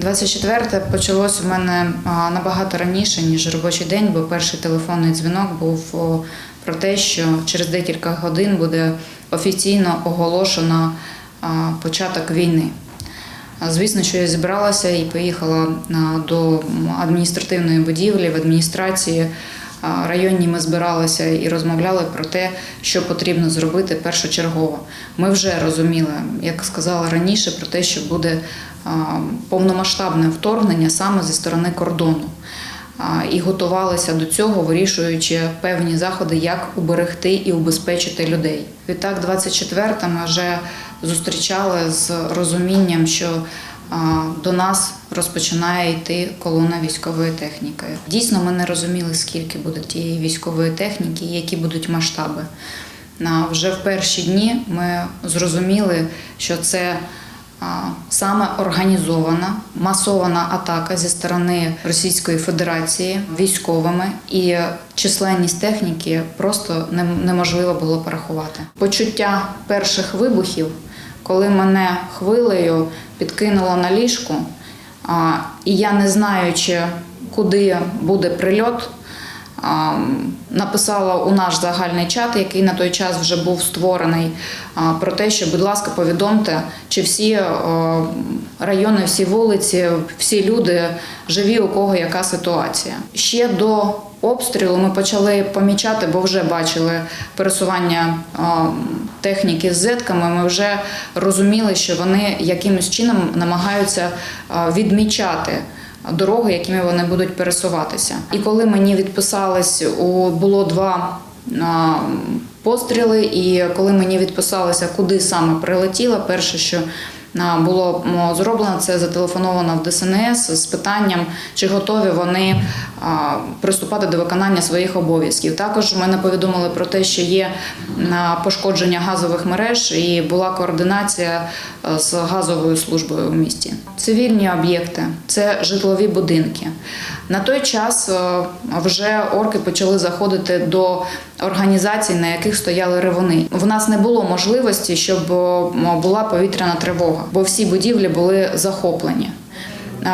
24 почалось у мене набагато раніше, ніж робочий день, бо перший телефонний дзвінок був про те, що через декілька годин буде офіційно оголошено початок війни. Звісно, що я зібралася і поїхала до адміністративної будівлі в адміністрації. Районні ми збиралися і розмовляли про те, що потрібно зробити першочергово. Ми вже розуміли, як сказала раніше, про те, що буде повномасштабне вторгнення саме зі сторони кордону. І готувалися до цього, вирішуючи певні заходи, як уберегти і убезпечити людей. Відтак, 24 ми вже зустрічали з розумінням, що до нас розпочинає йти колона військової техніки. Дійсно, ми не розуміли, скільки буде тієї військової техніки, які будуть масштаби. Вже в перші дні ми зрозуміли, що це саме організована масована атака зі сторони Російської Федерації військовими, і численність техніки просто неможливо було порахувати. Почуття перших вибухів, коли мене хвилею підкинуло на ліжку, і я не знаючи, куди буде прильот, написала у наш загальний чат, який на той час вже був створений, про те, що, будь ласка, повідомте, чи всі е, райони, всі вулиці, всі люди живі, у кого яка ситуація. Ще до обстрілу ми почали помічати, бо вже бачили пересування техніки з зетками. Ми вже розуміли, що вони якимось чином намагаються відмічати дороги, якими вони будуть пересуватися. І коли мені відписались, у було два постріли, і коли мені відписалося, куди саме прилетіла, перше, що було зроблено, це зателефоновано в ДСНС з питанням, чи готові вони приступати до виконання своїх обов'язків. Також мене повідомили про те, що є пошкодження газових мереж, і була координація з газовою службою у місті. Цивільні об'єкти це житлові будинки. На той час вже орки почали заходити до організацій, на яких стояли ревуни. В нас не було можливості, щоб була повітряна тривога, бо всі будівлі були захоплені.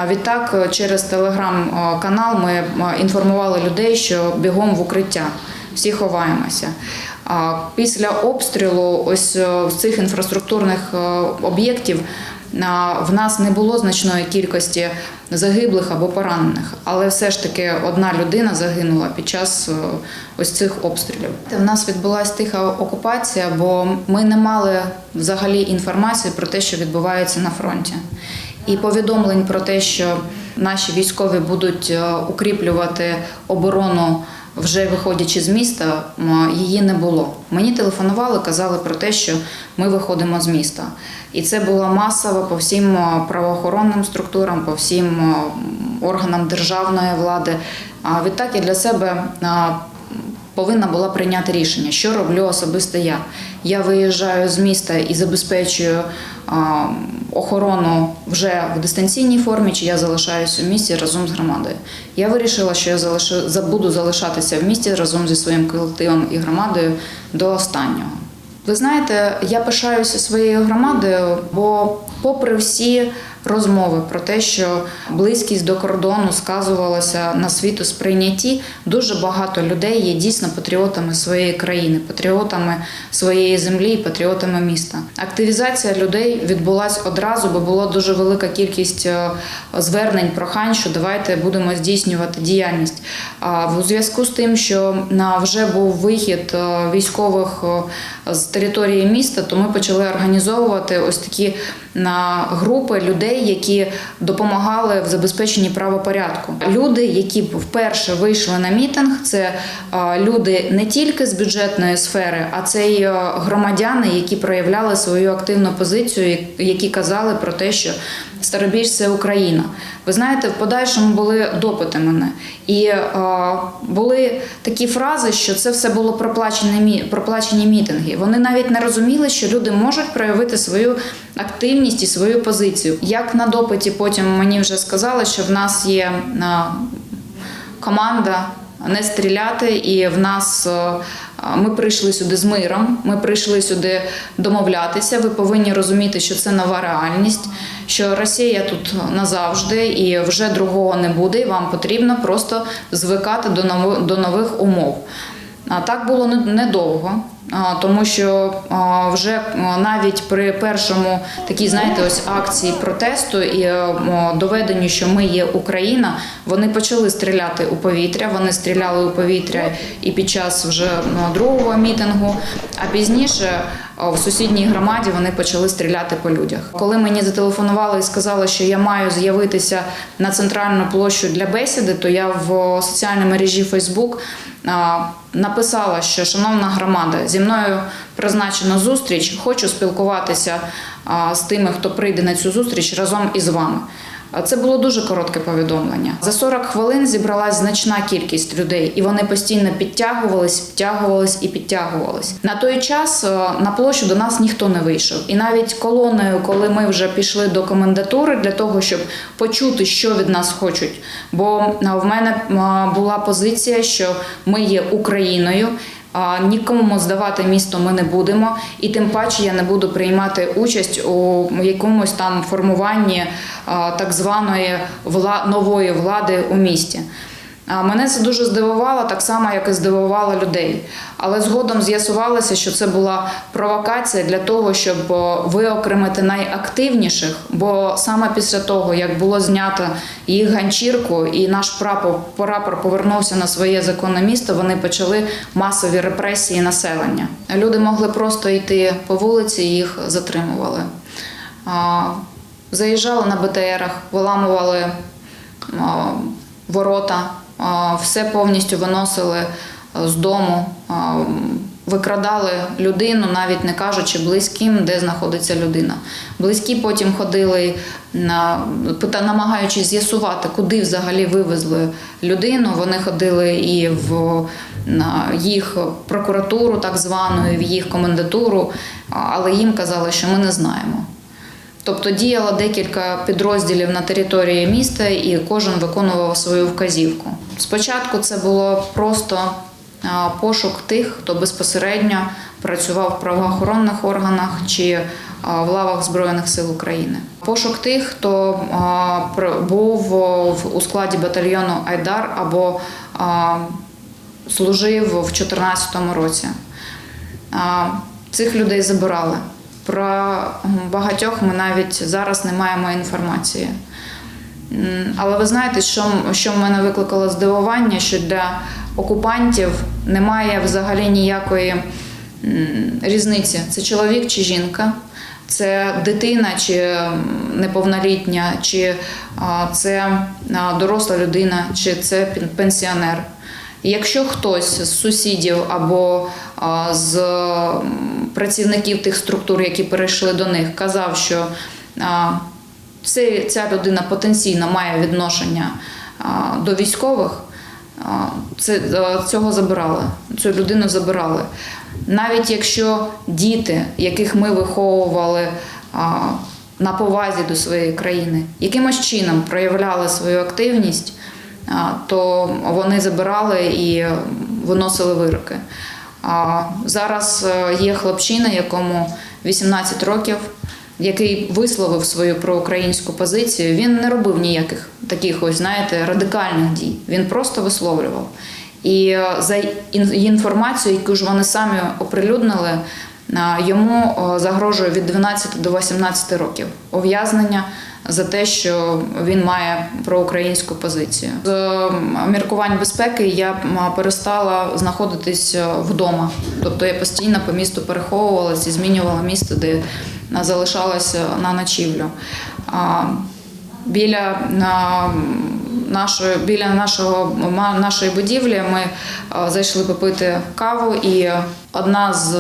Відтак, е, через телеграм-канал ми е, інформували людей, що бігом в укриття, всі ховаємося. Після обстрілу ось е, цих інфраструктурних е, об'єктів в нас не було значної кількості загиблих або поранених, але все ж таки одна людина загинула під час е, ось цих обстрілів. У нас відбулася тиха окупація, бо ми не мали взагалі інформації про те, що відбувається на фронті. І повідомлень про те, що наші військові будуть е, укріплювати оборону вже виходячи з міста, її не було. Мені телефонували, казали про те, що ми виходимо з міста. І це було масово по всім е, правоохоронним структурам, по всім е, органам державної влади. А відтак я для себе е, повинна була прийняти рішення, що роблю особисто я. Я виїжджаю з міста і забезпечую охорону вже в дистанційній формі, чи я залишаюся в місті разом з громадою. Я вирішила, що я залишу, за- буду залишатися в місті разом зі своїм колективом і громадою до останнього. Ви знаєте, я пишаюся своєю громадою, бо, попри всі розмови про те, що близькість до кордону сказувалася на світосприйнятті, дуже багато людей є дійсно патріотами своєї країни, патріотами своєї землі і патріотами міста. Активізація людей відбулася одразу, бо була дуже велика кількість е, звернень, прохань, що давайте будемо здійснювати діяльність. А в зв'язку з тим, що вже був вихід е, військових е, з території міста, то ми почали організовувати ось такі групи людей, які допомагали в забезпеченні правопорядку. Люди, які вперше вийшли на мітинг, це е, люди не тільки з бюджетної сфери, а це й е, громадяни, які проявляли свою активну позицію, які казали про те, що Старобіж Україна. Ви знаєте, в подальшому були допити мене, і е, були такі фрази, що це все було проплачені, проплачені мітинги. Вони навіть не розуміли, що люди можуть проявити свою активність і свою позицію. Як на допиті потім мені вже сказали, що в нас є е, команда не стріляти, і в нас е, ми прийшли сюди з миром, ми прийшли сюди домовлятися. Ви повинні розуміти, що це нова реальність, що Росія тут назавжди і вже другого не буде. І вам потрібно просто звикати до нових умов. А так було недовго, тому що вже навіть при першому такій, знаєте, ось акції протесту і доведенню, що ми є Україна, вони почали стріляти у повітря. Вони стріляли у повітря і під час вже ну, другого мітингу. А пізніше в сусідній громаді вони почали стріляти по людях. Коли мені зателефонували і сказали, що я маю з'явитися на центральну площу для бесіди, то я в соціальній мережі Facebook написала, що шановна громада, зі мною призначено зустріч. Хочу спілкуватися з тими, хто прийде на цю зустріч разом із вами. Це було дуже коротке повідомлення. За 40 хвилин зібралась значна кількість людей, і вони постійно підтягувались, підтягувались і підтягувались. На той час на площу до нас ніхто не вийшов. І навіть колоною, коли ми вже пішли до комендатури для того, щоб почути, що від нас хочуть. Бо в мене була позиція, що ми є Україною. Нікому здавати місто ми не будемо, і тим паче я не буду приймати участь у якомусь там формуванні так званої нової влади у місті. Мене це дуже здивувало, так само, як і здивувало людей. Але згодом з'ясувалося, що це була провокація для того, щоб виокремити найактивніших. Бо саме після того, як було знято їх ганчірку, і наш прапор, прапор повернувся на своє законне місто, вони почали масові репресії населення. Люди могли просто йти по вулиці, і їх затримували. Заїжджали на БТРах, виламували ворота, все повністю виносили з дому, викрадали людину, навіть не кажучи близьким, де знаходиться людина. Близькі потім ходили, на, намагаючись з'ясувати, куди взагалі вивезли людину. Вони ходили і в їх прокуратуру, так звану, і в їх комендатуру, але їм казали, що ми не знаємо. Тобто діяло декілька підрозділів на території міста, і кожен виконував свою вказівку. Спочатку це було просто пошук тих, хто безпосередньо працював в правоохоронних органах чи в лавах Збройних сил України. Пошук тих, хто був у складі батальйону Айдар або служив в 2014 році. Цих людей забирали. Про багатьох ми навіть зараз не маємо інформації. Але ви знаєте, що, що в мене викликало здивування, що для окупантів немає взагалі ніякої різниці. Це чоловік чи жінка, це дитина чи неповнолітня, чи це доросла людина, чи це пен- пенсіонер. Якщо хтось з сусідів або з працівників тих структур, які перейшли до них, казав, що ця людина потенційно має відношення до військових, це, цього забирали, цю людину забирали. Навіть якщо діти, яких ми виховували на повазі до своєї країни, якимось чином проявляли свою активність, то вони забирали і виносили вироки. Зараз е, є хлопчина, якому 18 років, який висловив свою проукраїнську позицію. Він не робив ніяких таких, ось знаєте, радикальних дій. Він просто висловлював. І е, за інформацією, яку ж вони самі оприлюднили, йому е, загрожує від 12 до 18 років ув'язнення за те, що він має проукраїнську позицію. З е, міркувань безпеки я перестала знаходитись е, вдома. Тобто я постійно по місту переховувалася і змінювала місто, де е, залишалася на ночівлю. Біля на, нашої, біля нашого, нашої будівлі ми зайшли попити каву, і одна з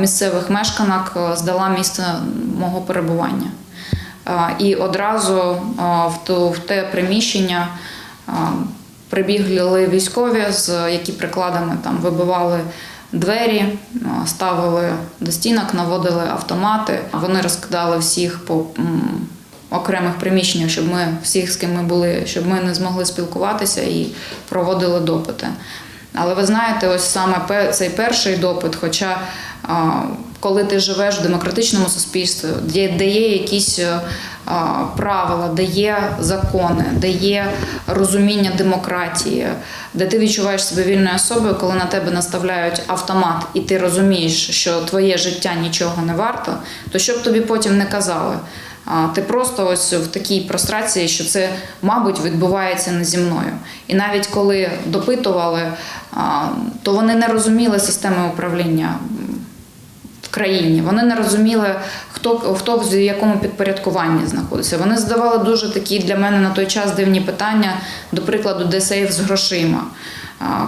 місцевих мешканок здала місце мого перебування. Е, І одразу е, в, те приміщення е, прибігли військові, з які прикладами там вибивали двері, ставили до стінок, наводили автомати. Вони розкидали всіх по окремих приміщеннях, щоб ми всіх, з ким ми були, щоб ми не змогли спілкуватися і проводили допити. Але ви знаєте, ось саме цей перший допит, хоча коли ти живеш в демократичному суспільстві, де, де є якісь е, правила, де є закони, де є розуміння демократії, де ти відчуваєш себе вільною особою, коли на тебе наставляють автомат, і ти розумієш, що твоє життя нічого не варто, то що б тобі потім не казали. Ти просто ось в такій прострації, що це, мабуть, відбувається не зі мною. І навіть коли допитували, то вони не розуміли системи управління країні. Вони не розуміли, хто, хто в якому підпорядкуванні знаходиться. Вони задавали дуже такі для мене на той час дивні питання, до прикладу, де сейф з грошима.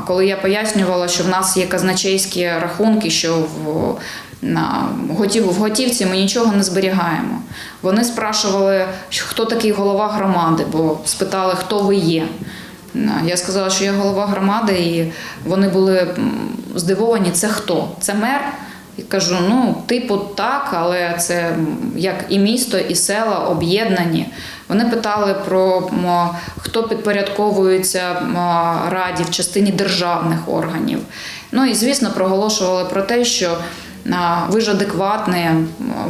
Коли я пояснювала, що в нас є казначейські рахунки, що в, на готів, в готівці ми нічого не зберігаємо. Вони спрашували, хто такий голова громади, бо спитали, хто ви є. Я сказала, що я голова громади, і вони були здивовані, це хто? Це мер? І кажу, ну, типу, так, але це як і місто, і села об'єднані. Вони питали про хто підпорядковується раді в частині державних органів. Ну і звісно, проголошували про те, що ви ж адекватні,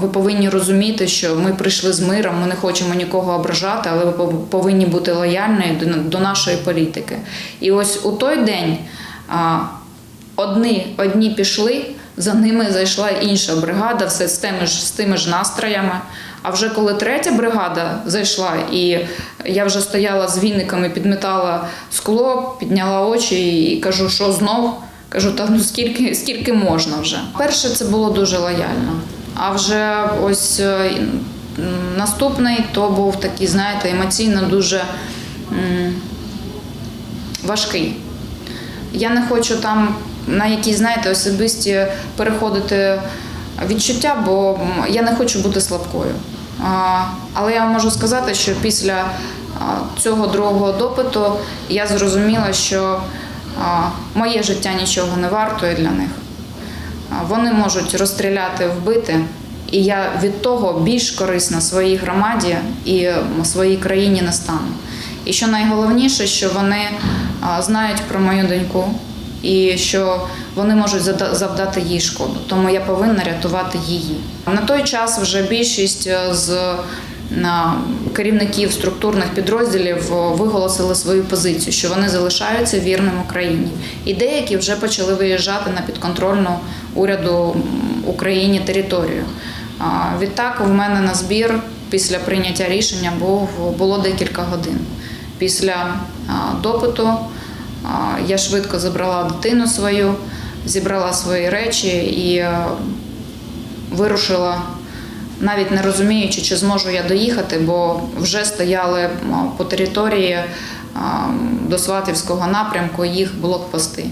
ви повинні розуміти, що ми прийшли з миром, ми не хочемо нікого ображати, але ви пов- повинні бути лояльні до, нашої політики. І ось у той день одні, одні пішли, за ними зайшла інша бригада, все з тими ж з тими ж настроями. А вже коли третя бригада зайшла, і я вже стояла з віниками, підметала скло, підняла очі і кажу, що знов. Кажу, та ну скільки, скільки можна вже. Перше, це було дуже лояльно. А вже ось е, наступний то був такий, знаєте, емоційно дуже важкий. Я не хочу там на якісь, знаєте, особисті переходити відчуття, бо я не хочу бути слабкою. Але я вам можу сказати, що після цього другого допиту я зрозуміла, що моє життя нічого не вартує для них. Вони можуть розстріляти, вбити, і я від того більш корисна своїй громаді і своїй країні не стану. І що найголовніше, що вони знають про мою доньку і що вони можуть завдати їй шкоду. Тому я повинна рятувати її. На той час вже більшість е, з керівників структурних підрозділів виголосили свою позицію, що вони залишаються вірним Україні. І деякі вже почали виїжджати на підконтрольну уряду Україні територію. Відтак, в мене на збір після прийняття рішення був було декілька годин. Після допиту я швидко забрала дитину свою, зібрала свої речі і е, вирушила, навіть не розуміючи, чи зможу я доїхати, бо вже стояли по території а, до Сватівського напрямку їх блокпости.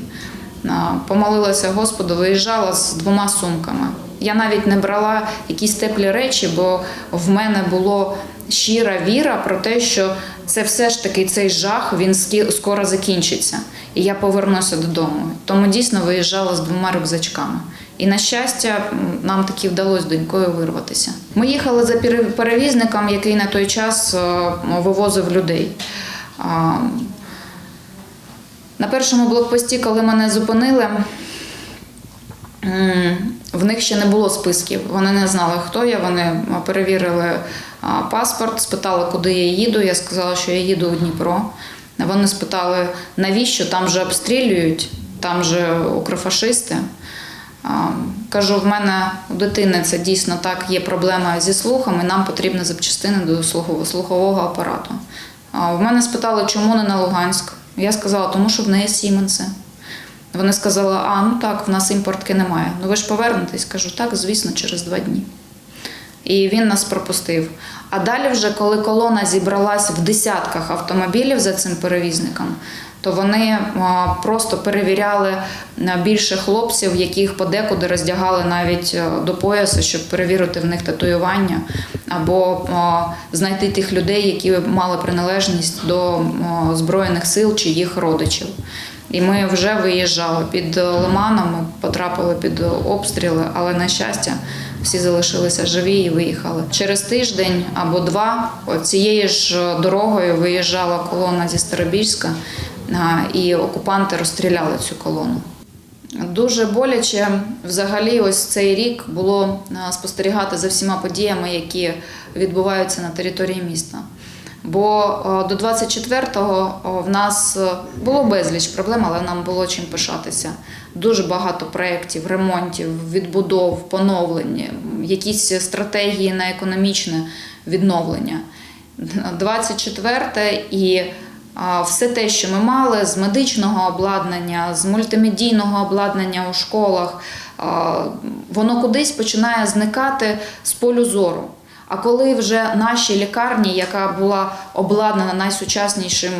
Помолилася Господу, виїжджала з двома сумками. Я навіть не брала якісь теплі речі, бо в мене було щира віра про те, що це все ж таки цей жах він скоро закінчиться, і я повернуся додому. Тому дійсно виїжджала з двома рюкзачками. І на щастя, нам таки вдалося донькою вирватися. Ми їхали за пере- перевізником, який на той час е, вивозив людей. На першому блокпості, коли мене зупинили, В них ще не було списків. Вони не знали, хто я. Вони перевірили паспорт, спитали, куди я їду. Я сказала, що я їду у Дніпро. Вони спитали, навіщо там же обстрілюють, там же укрофашисти. Кажу, в мене у дитини це дійсно так, є проблема зі слухом, і нам потрібні запчастини до слухово- слухового апарату. В мене спитали, чому не на Луганськ. Я сказала, тому що в неї Сіменси. Вони сказали, а ну так, в нас імпортки немає. Ну ви ж повернетесь? Кажу, так, звісно, через два дні. І він нас пропустив. А далі, вже коли колона зібралась в десятках автомобілів за цим перевізником, то вони просто перевіряли більше хлопців, яких подекуди роздягали навіть до пояса, щоб перевірити в них татуювання, або знайти тих людей, які мали приналежність до збройних сил чи їх родичів. І ми вже виїжджали під Лиманом, ми потрапили під обстріли, але на щастя всі залишилися живі і виїхали. Через тиждень або два цією ж дорогою виїжджала колона зі Старобільська. і окупанти розстріляли цю колону. Дуже боляче взагалі ось цей рік було спостерігати за всіма подіями, які відбуваються на території міста. Бо до 24-го в нас було безліч проблем, але нам було чим пишатися. Дуже багато проєктів, ремонтів, відбудов, поновлень, якісь стратегії на економічне відновлення. 24 і все те, що ми мали з медичного обладнання, з мультимедійного обладнання у школах, воно кудись починає зникати з полю зору. А коли вже наші лікарні, яка була обладнана найсучаснішим,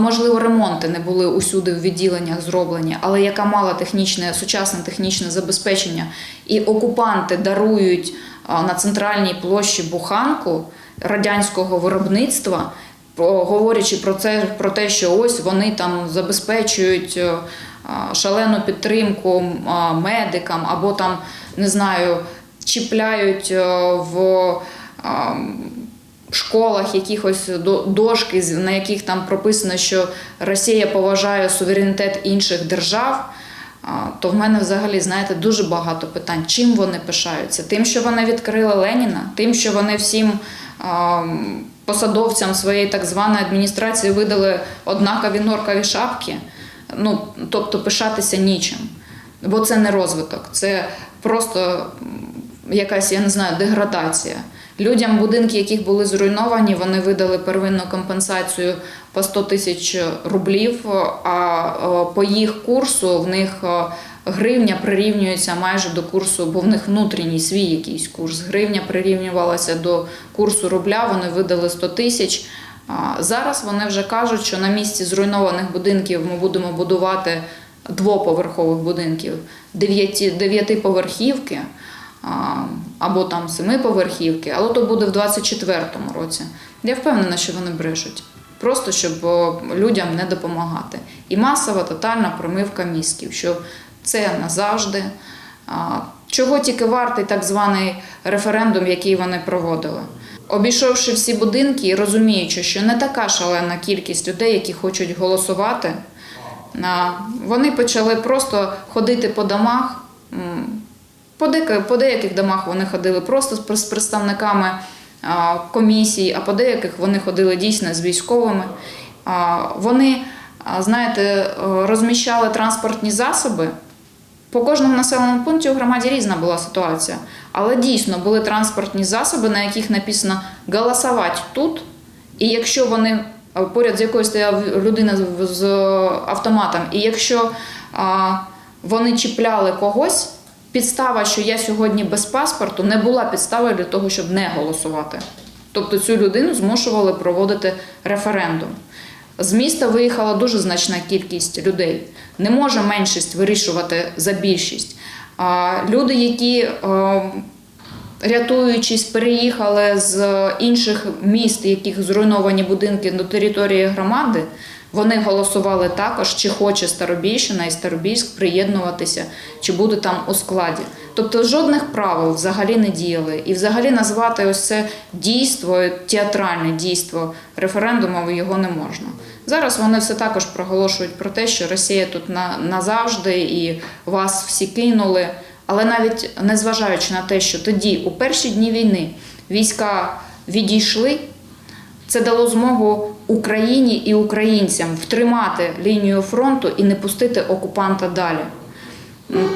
можливо, ремонти не були усюди в відділеннях зроблені, але яка мала технічне, сучасне технічне забезпечення, і окупанти дарують на центральній площі буханку радянського виробництва, говорячи про це, про те, що ось вони там забезпечують шалену підтримку медикам або там не знаю, чіпляють е, в школах якихось до- дошки, на яких там прописано, що Росія поважає суверенітет інших держав. То в мене взагалі, знаєте, дуже багато питань. Чим вони пишаються? Тим, що вони відкрили Леніна, тим, що вони всім посадовцям своєї так званої адміністрації видали однакові норкові шапки. Ну, тобто пишатися нічим. Бо це не розвиток, це просто якась, я не знаю, деградація. Людям, будинки, яких були зруйновані, вони видали первинну компенсацію по 100 тисяч рублів, а по їх курсу в них гривня прирівнюється майже до курсу, бо в них внутрішній свій якийсь курс. Гривня прирівнювалася до курсу рубля, вони видали 100 тисяч. Зараз вони вже кажуть, що на місці зруйнованих будинків ми будемо будувати двоповерхових будинків, дев'яти- дев'ятиповерхівки або там семиповерхівки, але то буде в 24-му році. Я впевнена, що вони брешуть. Просто щоб людям не допомагати. І масова тотальна промивка мізків, що це назавжди. Чого тільки вартий так званий референдум, який вони проводили. Обійшовши всі будинки і розуміючи, що не така шалена кількість людей, які хочуть голосувати, вони почали просто ходити по домах. По деяких, домах вони ходили просто з представниками а, комісій, а по деяких вони ходили дійсно з військовими. Вони, знаєте, е, розміщали транспортні засоби. По кожному населеному пункті у громаді різна була ситуація. Але дійсно були транспортні засоби, на яких написано голосувати тут. І якщо вони поряд з якоюсь стояла людина з- автоматом, і якщо вони чіпляли когось, підстава, що я сьогодні без паспорту, не була підставою для того, щоб не голосувати. Тобто цю людину змушували проводити референдум. З міста виїхала дуже значна кількість людей. Не може меншість вирішувати за більшість. А люди, які рятуючись, переїхали з інших міст, яких зруйновані будинки до території громади, вони голосували також, чи хоче Старобільщина і Старобільськ приєднуватися, чи буде там у складі. Тобто жодних правил взагалі не діяли. І взагалі назвати ось це дійство, театральне дійство референдумом його не можна. Зараз вони все також проголошують про те, що Росія тут на, назавжди і вас всі кинули. Але навіть незважаючи на те, що тоді, у перші дні війни, війська відійшли, це дало змогу Україні і українцям втримати лінію фронту і не пустити окупанта далі.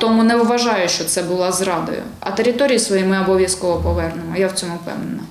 Тому не вважаю, що це була зрадою. А території свої ми обов'язково повернемо. Я в цьому впевнена.